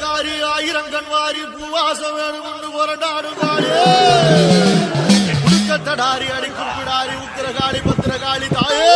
வேலைக்காரி ஆயிரங்கண் வாரி பூவாசம் வேணும் கொண்டு புரண்டாடு பாடு உடுக்கத்தடாரி அடி குப்பிடாரி உத்திரகாளி பத்திரகாளி தாயே.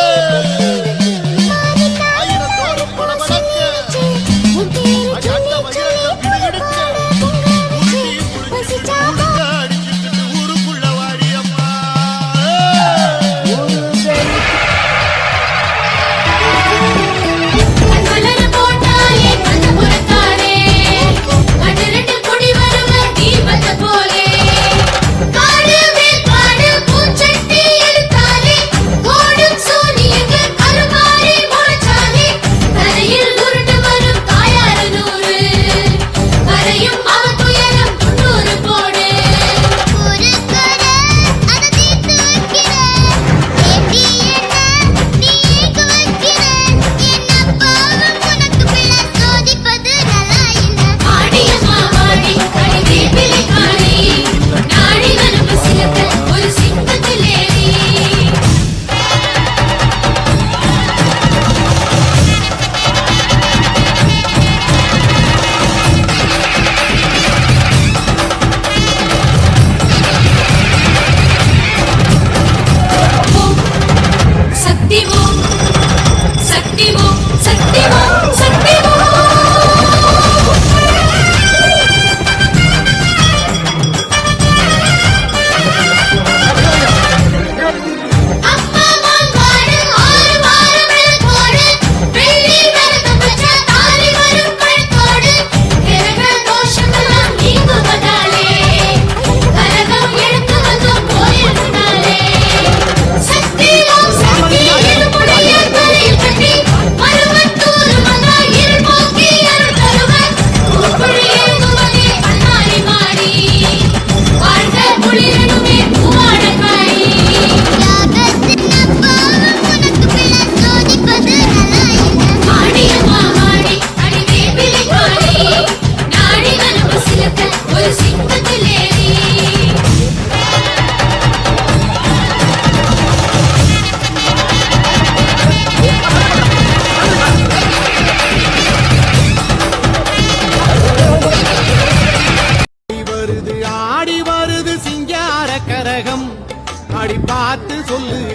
பார்த்து சொல்லு.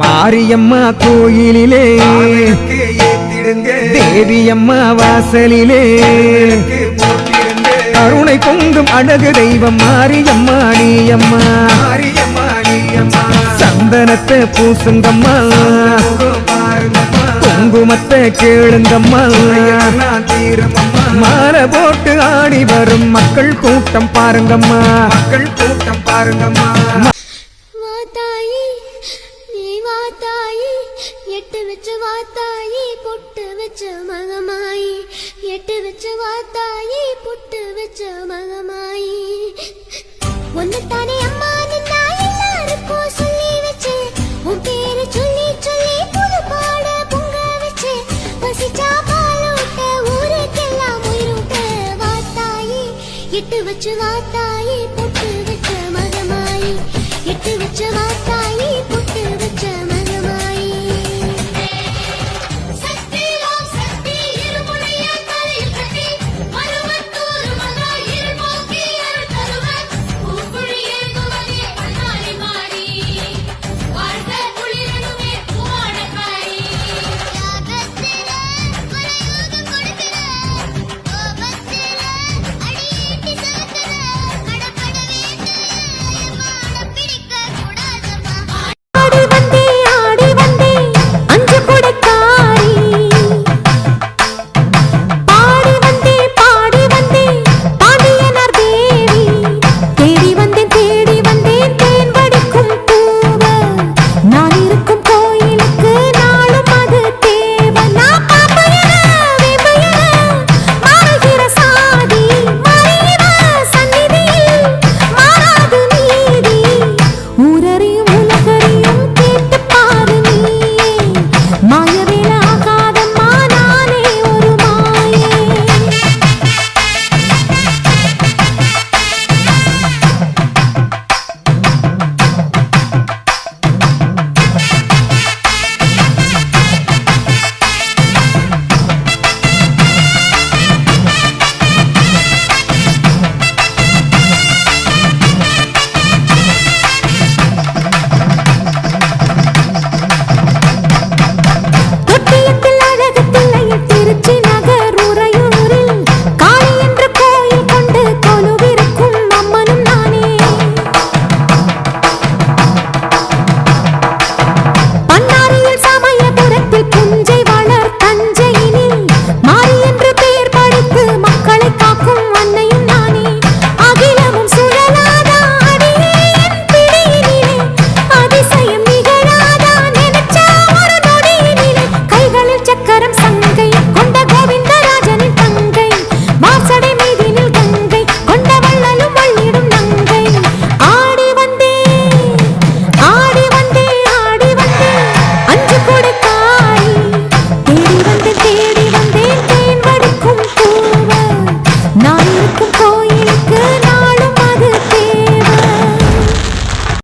மாரியம்மா கோயிலிலே தேவியம்மா வாசலிலே. கருணை பொங்கும் அழகு தெய்வம் மாரியம்மா நீயம்மா சந்தனத்தை பூசுங்கம்மா. குங்குமத்தை கேளுங்கம்மா. மாலை போட்டு ஆடி வரும் மக்கள் கூட்டம் பாருங்கம்மா. மக்கள் கூட்டம் பாருங்கம்மா. எட்டு வச்சு வாத்தாயி புட்டு வச்சு மகமாயி. எட்டு வச்சு வாத்தாயி புட்டு வச்சு மகமாயி. ஒன்னுத்தானே அம்மா நின்னா எல்லாருக்கும் சொல்லி வச்சு. உன் பேரு சொல்லி சொல்லி புது பாட பொங்க வச்சு. பசிச்சா பாலூட்ட ஊருக்கெல்லாம் உயிரூட்ட வாத்தாயி. எட்டு வச்சு வாத்தாயி